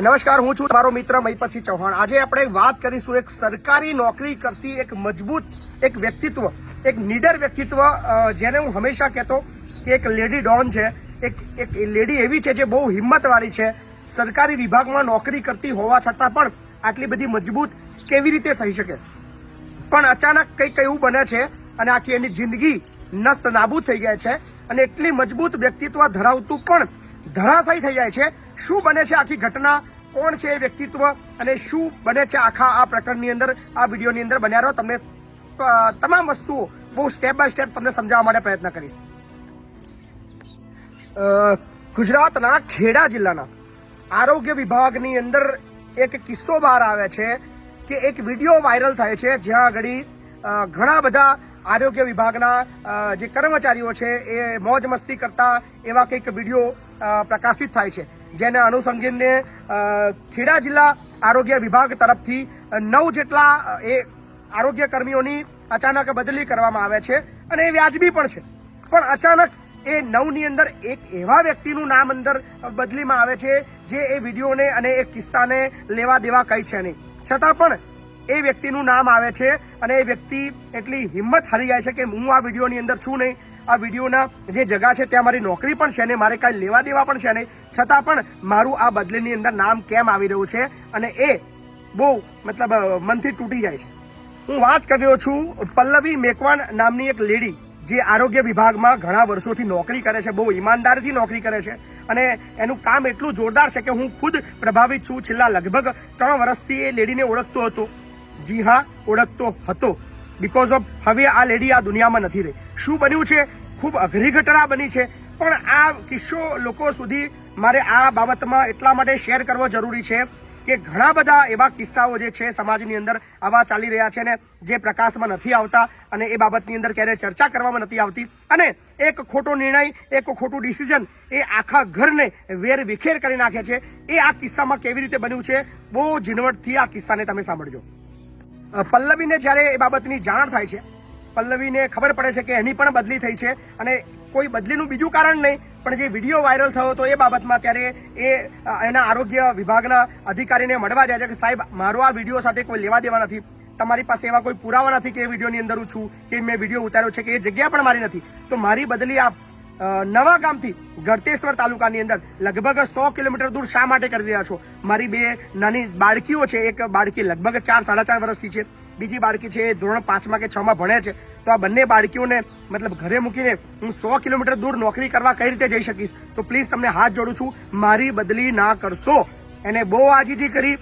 નમસ્કાર, હું છું તમારો મિત્ર મહીપતસિંહ ચૌહાણ. આજે આપણે વાત કરીશું એક સરકારી નોકરી કરતી એક મજબૂત એક વ્યક્તિત્વ, એક નીડર વ્યક્તિત્વ જેને હું હંમેશા કહેતો કે એક લેડી ડોન છે. એક એક લેડી એવી છે જે બહુ હિંમતવાળી છે. સરકારી વિભાગમાં નોકરી કરતી હોવા છતાં પણ આટલી બધી મજબૂત કેવી રીતે થઈ શકે? પણ અચાનક કંઈક એવું બને છે અને આખી એની જિંદગી નસ્ત નાબૂદ થઈ જાય છે અને એટલી મજબૂત વ્યક્તિત્વ ધરાવતું પણ ધરાશાયી થઈ જાય છે શું બને છે આખી ઘટના? કોણ છે એ વ્યક્તિત્વ? અને શું બને છે આખા આ પ્રકરણની અંદર, આ વિડીયોની અંદર બન્યા રહો. તમને તમામ વસ્તુઓ બહુ સ્ટેપ બાય સ્ટેપ તમને સમજાવવા માટે પ્રયત્ન કરીશ. ગુજરાતના ખેડા જિલ્લાના આરોગ્ય વિભાગની અંદર એક કિસ્સો બહાર આવે છે કે એક વીડિયો વાયરલ થાય છે, જ્યાં આગળ ઘણા બધા આરોગ્ય વિભાગના જે કર્મચારીઓ છે એ મોજ મસ્તી કરતા એવા કંઈક વીડિયો પ્રકાશિત થાય છે. જેને અનુસંગીને ખેડા જિલ્લા આરોગ્ય વિભાગ તરફથી નવ જેટલા એ આરોગ્ય કર્મીઓની અચાનક બદલી કરવામાં આવે છે અને એ વ્યાજબી પણ છે. પણ અચાનક એ નવની અંદર એક એવા વ્યક્તિનું નામ અંદર બદલીમાં આવે છે જે એ વિડીયોને અને એ કિસ્સાને લેવા દેવા કઈ છે નહીં. છતાં પણ એ વ્યક્તિનું નામ આવે છે અને એ વ્યક્તિ એટલી હિંમત હારી જાય છે કે હું આ વિડીયોની અંદર છું નહીં. આ વિડીયોના જે જગા છે, ત્યાં મારી નોકરી પણ છે ને મારે કાંઈ લેવા દેવા પણ છે નહીં. છતાં પણ મારું આ બદલીની અંદર નામ કેમ આવી રહ્યું છે અને એ બહુ, મતલબ મનથી તૂટી જાય છે. હું વાત કરી રહ્યો છું પલ્લવી મેકવાન નામની એક લેડી જે આરોગ્ય વિભાગમાં ઘણા વર્ષોથી નોકરી કરે છે, બહુ ઈમાનદારીથી નોકરી કરે છે અને એનું કામ એટલું જોરદાર છે કે હું ખુદ પ્રભાવિત છું. છેલ્લા લગભગ ત્રણ વર્ષથી એ લેડીને ઓળખતો હતો. જી હા, ઓળખતો હતો. બિકોઝ ઓફ હવે આ લેડી આ દુનિયામાં નથી રહી. શું બન્યું છે? ખૂબ અઘરી ઘટના બની છે. પણ આ કિસ્સો લોકો સુધી મારે આ બાબતમાં એટલા માટે શેર કરવો જરૂરી છે કે ઘણા બધા એવા કિસ્સાઓ જે છે સમાજની અંદર આવા ચાલી રહ્યા છે ને જે પ્રકાશમાં નથી આવતા અને એ બાબતની અંદર ક્યારે ચર્ચા કરવામાં નથી આવતી. અને એક ખોટો નિર્ણય, એક ખોટું ડિસિઝન એ આખા ઘરને વેર વિખેર કરી નાખે છે. એ આ કિસ્સામાં કેવી રીતે બન્યું છે? બહુ ઝીણવટથી આ કિસ્સાને તમે સાંભળજો. પલ્લવીને જ્યારે એ બાબતની જાણ થાય છે પલ્લવીને ખબર પડે છે કે એની પણ બદલી થઈ છે અને કોઈ બદલીનું બીજું કારણ નહીં, પણ જે વીડિયો વાયરલ થયો હતો એ બાબતમાં ત્યારે એ એના આરોગ્ય વિભાગના અધિકારીને મળવા જાય છે કે સાહેબ, મારો આ વીડિયો સાથે કોઈ લેવા દેવા નથી. તમારી પાસે એવા કોઈ પુરાવા નથી કે એ વિડીયોની અંદર હું છું, કે મેં વીડિયો ઉતાર્યો છે કે એ જગ્યા પણ મારી નથી. તો મારી બદલી આપ નવા ગામથી ગળતેશ્વર તાલુકાની અંદર લગભગ સો કિલોમીટર દૂર શા માટે કરી રહ્યા છો? મારી બે નાની બાળકીઓ છે, એક બાળકી લગભગ ચાર, સાડા ચાર વર્ષથી છે. બીજી બાળકી છે, એ ધોરણ પાંચમાં કે છ માં ભણે છે, તો આ બંને બાળકીઓને મતલબ ઘરે મૂકીને હું સો કિલોમીટર દૂર નોકરી કરવા કઈ રીતે જઈ શકીશ? તો પ્લીઝ તમને હાથ જોડું છું, મારી બદલી ના કરશો. એને બહુ આજીજી કરી,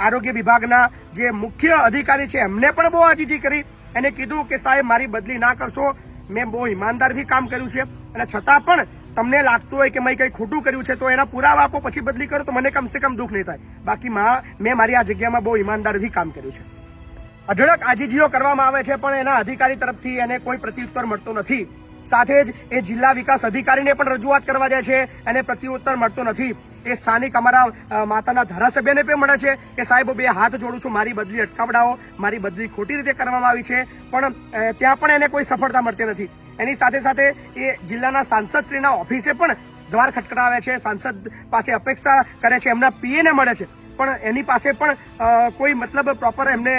આરોગ્ય વિભાગના જે મુખ્ય અધિકારી છે, એમને પણ બહુ આજીજી કરી, એને કીધું કે સાહેબ, મારી બદલી ના કરશો. મેં બહુ ઈમાનદારીથી કામ કર્યું છે, અને છતાં પણ તમને લાગતું હોય કે મેં કંઈ ખોટું કર્યું છે, તો એના પુરાવા આપો, પછી બદલી કરો, તો મને કમસે કમ દુઃખ નહીં થાય. બાકી મેં મારી આ જગ્યામાં બહુ ઈમાનદારીથી કામ કર્યું છે. અઢળક આજીજીઓ કરવામાં આવે છે, પણ એના અધિકારી તરફથી એને કોઈ પ્રત્યુત્તર મળતો નથી. સાથે જ એ જિલ્લા વિકાસ અધિકારીને પણ રજૂઆત કરવા જાય છે, એને પ્રત્યુત્તર મળતો નથી. એ સ્થાનિક અમારા માતાના ધારાસભ્યને પણ મળે છે કે, સાહેબ બે હાથ જોડું છું, મારી બદલી અટકાવડાઓ મારી બદલી ખોટી રીતે કરવામાં આવી છે. પણ ત્યાં પણ એને કોઈ સફળતા મળતી નથી. એની સાથે સાથે એ જિલ્લાના સાંસદશ્રીના ઓફિસે પણ દ્વાર ખટખટાવે છે, સાંસદ પાસે અપેક્ષા કરે છે, એમના પીએને મળે છે. પણ એની પાસે પણ કોઈ મતલબ પ્રોપર એમને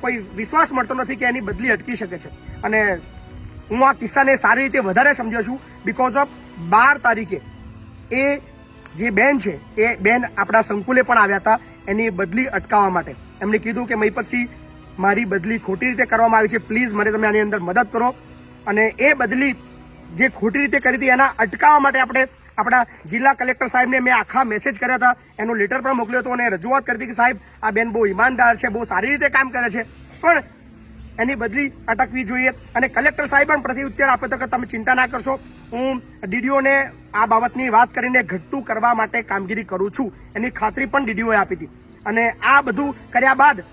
કોઈ વિશ્વાસ મળતો નથી કે એની બદલી અટકી શકે છે. અને હું આ કિસ્સાને સારી રીતે વધારે સમજ્યો છું બિકોઝ ઓફ બાર તારીખે એ જે બેન છે, એ બેન આપણા સંકુલે પણ આવ્યા હતા એની બદલી અટકાવવા માટે. એમણે કીધું કે મહિપતસિંહ, મારી બદલી ખોટી રીતે કરવામાં આવી છે પ્લીઝ મને તમે આની અંદર મદદ કરો. અને એ બદલી જે ખોટી રીતે કરી હતી એના અટકાવવા માટે આપણે આપણા જિલ્લા કલેક્ટર સાહેબને મેં આખા મેસેજ કર્યા હતા. એનો લેટર પણ મોકલ્યો હતો અને રજૂઆત કરી હતી કે સાહેબ, આ બેન બહુ ઈમાનદાર છે, બહુ સારી રીતે કામ કરે છે. પણ એની બદલી અટકવી જોઈએ અને કલેક્ટર સાહેબ પણ પ્રત્યુત્તર આપ્યો હતો કે તમે ચિંતા ના કરશો. હું ડીડીઓને આ બાબતની વાત કરીને ઘટતું કરવા માટે કામગીરી કરું છું. એની ખાતરી પણ ડીડીઓએ આપી હતી. અને આ બધું કર્યા બાદ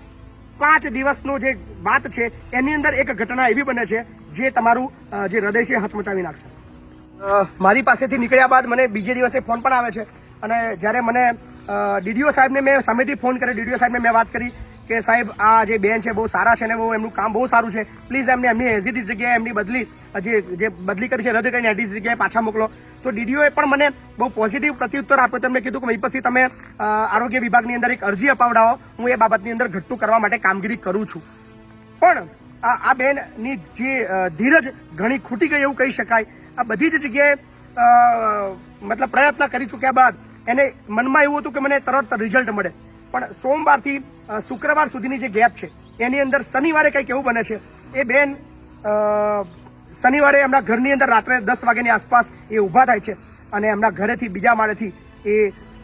પાંચ દિવસનો જે વાત છે, એની અંદર એક ઘટના એવી બને છે, જે તમારું જે હૃદય છે હચમચાવી નાખશે. મારી પાસેથી નીકળ્યા બાદ મને બીજે દિવસે ફોન પણ આવે છે. અને જ્યારે મને ડીડીઓ સાહેબને મેં સામેથી ફોન કર્યો. ડીડીઓ સાહેબને મેં વાત કરી કે સાહેબ, આ જે બેન છે બહુ સારા છે ને બહુ એમનું કામ બહુ સારું છે. પ્લીઝ એમને, એમની એઝિટ જગ્યાએ એમની બદલી જે જે બદલી કરી છે, રદ કરીને એડી જગ્યાએ પાછા મોકલો. તો ડીડીઓએ પણ મને બહુ પોઝિટિવ પ્રત્યુત્તર આપ્યો. તેમને કીધું કે ભાઈ, પછી તમે આરોગ્ય વિભાગની અંદર એક અરજી અપાવડાવો. હું એ બાબતની અંદર ઘટતું કરવા માટે કામગીરી કરું છું. પણ આ બેનની જે ધીરજ ઘણી ખૂટી ગઈ એવું કહી શકાય. આ બધી જ જગ્યાએ મતલબ પ્રયત્ન કરી ચૂક્યા બાદ એને મનમાં એવું હતું કે મને તરત રિઝલ્ટ મળે. પણ સોમવારથી શુક્રવાર સુધીની જે ગેપ છે, એની અંદર શનિવારે કંઈક એવું બને છે. એ બેન શનિવારે એમના ઘરની અંદર રાત્રે દસ વાગ્યાની આસપાસ એ ઊભા થાય છે અને એમના ઘરેથી બીજા માળેથી એ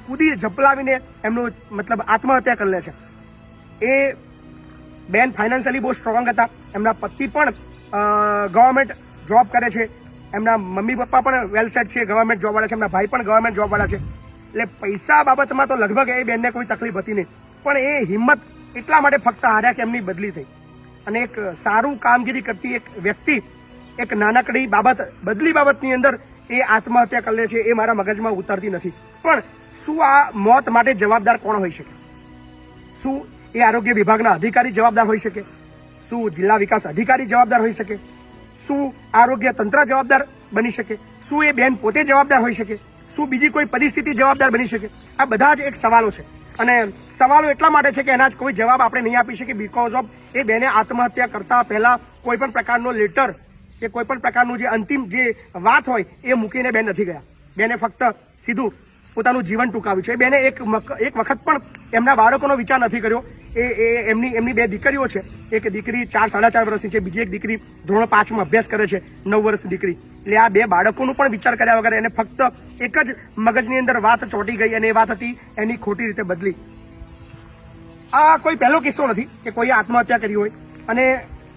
કૂદી ઝપલાવીને એમનું મતલબ આત્મહત્યા કરી લે છે. એ બેન ફાઇનાન્શિયલી બહુ સ્ટ્રોંગ હતા. એમના પતિ પણ ગવર્મેન્ટ જોબ કરે છે. એમના મમ્મી પપ્પા પણ વેલ સેટ છે ગવર્મેન્ટ જોબ વાળા છે, એમના ભાઈ પણ ગવર્મેન્ટ જોબ વાળા છે. એટલે પૈસા બાબતમાં તો લગભગ એ બેનને કોઈ તકલીફ હતી નહીં. પણ એ હિંમત એટલા માટે ફક્ત હાર્યા કે એમની બદલી થઈ. અને એક સારું કામગીરી કરતી એક વ્યક્તિ, એક નાનકડી બાબત, બદલી બાબતની અંદર એ આત્મહત્યા કરે છે, એ મારા મગજમાં ઉતરતી નથી. પણ શું આ મોત માટે જવાબદાર કોણ હોઈ શકે? શું એ આરોગ્ય વિભાગના અધિકારી જવાબદાર હોઈ શકે? શું જિલ્લા વિકાસ અધિકારી જવાબદાર હોઈ શકે? શું આરોગ્ય તંત્ર જવાબદાર બની શકે? શું એ બેન પોતે જવાબદાર હોઈ શકે? શું બીજી કોઈ પરિસ્થિતિ જવાબદાર બની શકે? આ બધા જ એક સવાલો છે. અને સવાલો એટલા માટે છે કે એના જ કોઈ જવાબ આપણે નહીં આપી શકીએ બીકોઝ ઓફ એ બેને આત્મહત્યા કરતા પહેલા કોઈ પણ પ્રકારનો લેટર કે કોઈ પણ પ્રકારનું જે અંતિમ જે વાત હોય એ મૂકીને બેન નથી ગયા. બેને ફક્ત સીધું પોતાનું જીવન ટૂંકાવ્યું છે. બેને એક એક વખત પણ એમના બાળકોનો વિચાર નથી કર્યો. એ એમની એમની બે દીકરીઓ છે. એક દીકરી ચાર, સાડા ચાર વર્ષની છે, બીજી એક દીકરી ધોરણ પાંચમાં અભ્યાસ કરે છે, નવ વર્ષની દીકરી. એટલે આ બે બાળકોનો પણ વિચાર કર્યા વગર એને ફક્ત એક જ મગજની અંદર વાત ચોંટી ગઈ અને એ વાત હતી એની ખોટી રીતે બદલી. આ કોઈ પહેલો કિસ્સો નથી કે કોઈએ આત્મહત્યા કરી હોય અને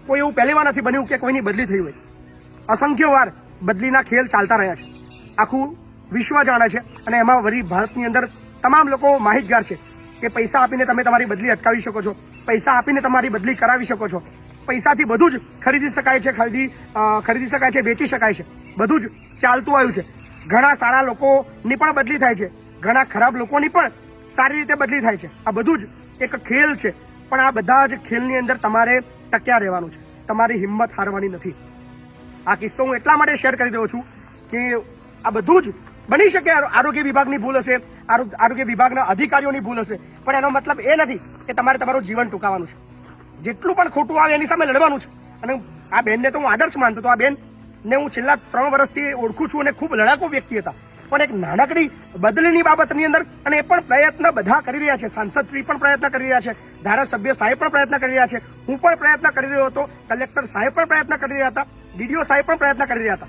કોઈ એવું પહેલી નથી બન્યું કે કોઈની બદલી થઈ હોય. અસંખ્ય વાર બદલીના ખેલ ચાલતા રહ્યા છે. આખું વિશ્વ જાણે છે અને એમાં વળી ભારતની અંદર તમામ લોકો માહિતગાર છે કે પૈસા આપીને તમે તમારી બદલી અટકાવી શકો છો, પૈસા આપીને તમારી બદલી કરાવી શકો છો. પૈસાથી બધું જ ખરીદી શકાય છે, ખરીદી ખરીદી શકાય છે, વેચી શકાય છે. બધું જ ચાલતું આવ્યું છે. ઘણા સારા લોકોની પણ બદલી થાય છે. ઘણા ખરાબ લોકોની પણ સારી રીતે બદલી થાય છે. આ બધું જ એક ખેલ છે. પણ આ બધા જ ખેલની અંદર તમારે ટક્યા રહેવાનું છે. તમારી હિંમત હારવાની નથી. આ કિસ્સો હું એટલા માટે શેર કરી રહ્યો છું કે આ બધું જ બની શકે આરો- આરોગ્ય વિભાગની ભૂલ હશે, આરો- આરોગ્ય વિભાગના અધિકારીઓની ભૂલ હશે, પણ એનો મતલબ એ નથી કે તમારે તમારું જીવન ટૂંકાવાનું છે. જેટલું પણ ખોટું આવે એની સામે લડવાનું છે. અને આ બેનને તો હું આદર્શ માનતો હતો. આ બેન ને હું છેલ્લા ત્રણ વર્ષથી ઓળખું છું અને ખૂબ લડાકુ વ્યક્તિ હતા. પણ એક નાનકડી બદલીની બાબતની અંદર અને એ પણ પ્રયત્ન બધા કરી રહ્યા છે. સાંસદ શ્રી પણ પ્રયત્ન કરી રહ્યા છે. ધારાસભ્ય સાહેબ પણ પ્રયત્ન કરી રહ્યા છે. હું પણ પ્રયત્ન કરી રહ્યો હતો. કલેક્ટર સાહેબ પણ પ્રયત્ન કરી રહ્યા હતા. ડીડીઓ સાહેબ પણ પ્રયત્ન કરી રહ્યા હતા.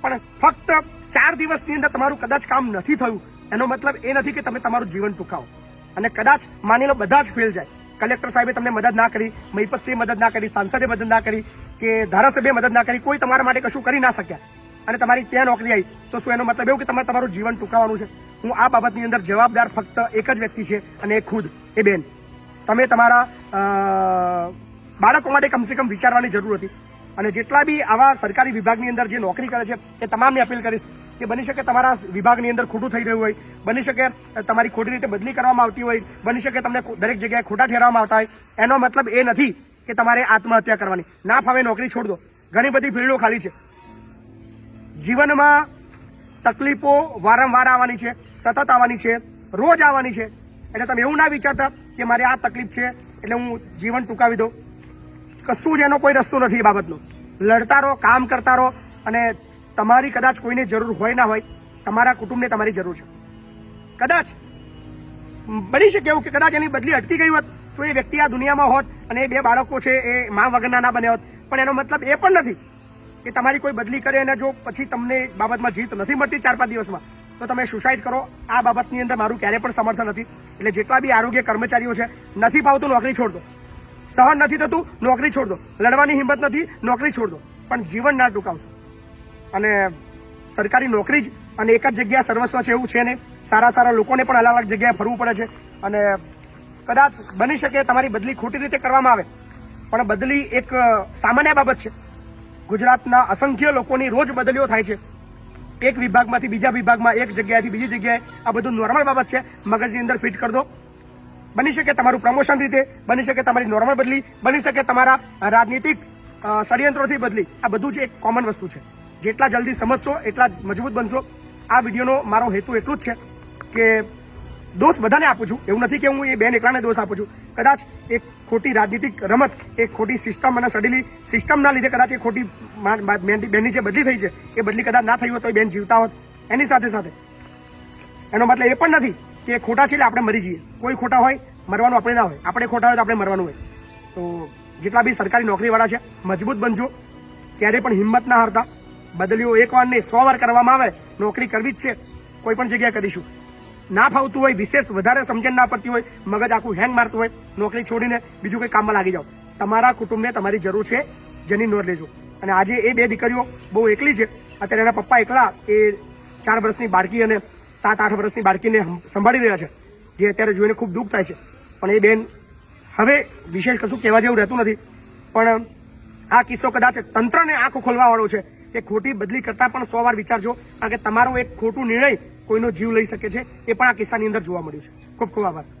પણ ફક્ત ચાર દિવસની અંદર તમારું કદાચ કામ નથી થયું, એનો મતલબ એ નથી કે તમે તમારું જીવન ટૂંકાવો. અને કદાચ, માની લો બધા જ ફેલ જાય. કલેક્ટર સાહેબે તમને મદદ ના કરી મહિપતસિંહે મદદ ના કરી, સાંસદે મદદ ના કરી, કે ધારાસભ્યે મદદ ના કરી, કોઈ તમારા માટે કશું કરી ના શક્યા. અને તમારી ત્યાં નોકરી આવી, તો શું એનો મતલબ એવું કે તમારે તમારું જીવન ટૂંકાવાનું છે? હું આ બાબતની અંદર જવાબદાર ફક્ત એક જ વ્યક્તિ છે અને એ ખુદ, એ બેન. તમે તમારા બાળકો માટે કમસે કમ વિચારવાની જરૂર હતી. અને જેટલા બી આવા સરકારી વિભાગની અંદર જે નોકરી કરે છે, એ તમામને અપીલ કરીશ. કે બની શકે તમારા વિભાગની અંદર ખોટું થઈ રહ્યું હોય, બની શકે તમારી ખોટી રીતે બદલી કરવામાં આવતી હોય, બની શકે તમને દરેક જગ્યાએ ખોટા ઠેરવામાં આવતા હોય, એનો મતલબ એ નથી કે તમારે આત્મહત્યા કરવાની. ના ફાવે નોકરી છોડ દો. ઘણી બધી ફિલ્ડો ખાલી છે. જીવનમાં તકલીફો વારંવાર આવવાની છે, સતત આવવાની છે, રોજ આવવાની છે. એટલે તમે એવું ના વિચારતા કે મારે આ તકલીફ છે, એટલે હું જીવન ટૂંકાવી દઉં. કશું જ એનો કોઈ રસ્તો નથી એ બાબતનો. લડતા રહો, કામ કરતા રહો અને તમારી કદાચ કોઈને જરૂર હોય ના હોય, તમારા કુટુંબને તમારી જરૂર છે. કદાચ. બની શકે એવું કે કદાચ એની બદલી અટકી ગઈ હોત તો એ વ્યક્તિ આ દુનિયામાં હોત અને એ બે બાળકો છે એ મા વગરના ના બન્યા હોત. પણ એનો મતલબ એ પણ નથી કે તમારી કોઈ બદલી કરે અને જો પછી તમને બાબતમાં જીત નથી મળતી ચાર પાંચ દિવસમાં, તો તમે સુસાઇડ કરો. આ બાબતની અંદર મારું ક્યારે પણ સમર્થન નથી. એટલે જેટલા બી આરોગ્ય કર્મચારીઓ છે, નથી પાવતું નોકરી છોડ દો. સહન નથી થતું, નોકરી છોડ દો. લડવાની હિંમત નથી, નોકરી છોડ દો. પણ જીવન ના ટૂંકાવશો. અને સરકારી નોકરી જ અને એક જ જગ્યા સર્વસ્વ છે એવું છે ને. સારા સારા લોકોને પણ અલગ અલગ જગ્યાએ ફરવું પડે છે. અને કદાચ બની શકે તમારી બદલી ખોટી રીતે કરવામાં આવે. પણ બદલી એક સામાન્ય બાબત છે. ગુજરાતના અસંખ્ય લોકોની રોજ બદલીઓ થાય છે. એક વિભાગમાંથી બીજા વિભાગમાં, એક જગ્યાએથી બીજી જગ્યાએ આ બધું નોર્મલ બાબત છે. મગજની અંદર ફિટ કરી દો. બની શકે તમારું પ્રમોશન રીતે, બની શકે તમારી નોર્મલ બદલી, બની શકે તમારા રાજનીતિક ષડયંત્રોથી બદલી. આ બધું જ એક કોમન વસ્તુ છે. જેટલા જલ્દી સમજશો, એટલા મજબૂત બનશો. આ વિડીયોનો મારો હેતુ એટલું જ છે કે દોષ બધાને આપું છું. એવું નથી કે હું એ બેન એકલાને દોષ આપું છું. કદાચ એક ખોટી રાજનીતિક રમત, એક ખોટી સિસ્ટમ અને સડેલી સિસ્ટમના લીધે કદાચ એ ખોટી બેનની જે બદલી થઈ છે, એ બદલી કદાચ ના થઈ હોત તો એ બેન જીવતા હોત. એની સાથે સાથે. એનો મતલબ એ પણ નથી કે ખોટા છે એટલે આપણે મરી જઈએ. કોઈ ખોટા હોય, મરવાનું આપણે ના હોય. આપણે ખોટા હોય તો આપણે મરવાનું હોય. તો જેટલા બી સરકારી નોકરીવાળા છે, મજબૂત બનજો. ક્યારેય પણ હિંમત ના હારતા. બદલીઓ એક વાર નહીં સો વાર કરવામાં આવે, નોકરી કરવી જ છે. કોઈ પણ જગ્યાએ કરીશું. ના ફાવતું હોય, વિશેષ વધારે સમજણ ના પડતી હોય, મગજ આખું હેંગ મારતું હોય, નોકરી છોડીને બીજું કંઈ કામમાં લાગી જાઓ. તમારા કુટુંબને તમારી જરૂર છે, જેની નોંધ લેજો. અને આજે એ બે દીકરીઓ બહુ એકલી છે. અત્યારે એના પપ્પા એકલા, એ ચાર વર્ષની બાળકી અને સાત, આઠ વર્ષની બાળકીને સંભાળી રહ્યા છે, જે અત્યારે જોઈને ખૂબ દુઃખ થાય છે. પણ એ બેન હવે વિશેષ કશું કહેવા જેવું રહેતું નથી. પણ આ કિસ્સો કદાચ તંત્રને આંખ ખોલવાવાળો છે. કે ખોટી બદલી કરતા પણ સો વાર વિચારજો, કારણ કે તમારો એક ખોટું નિર્ણય કોઈનો જીવ લઈ શકે છે, એ પણ આ કિસ્સાની અંદર જોવા મળ્યું છે. ખૂબ ખૂબ આભાર.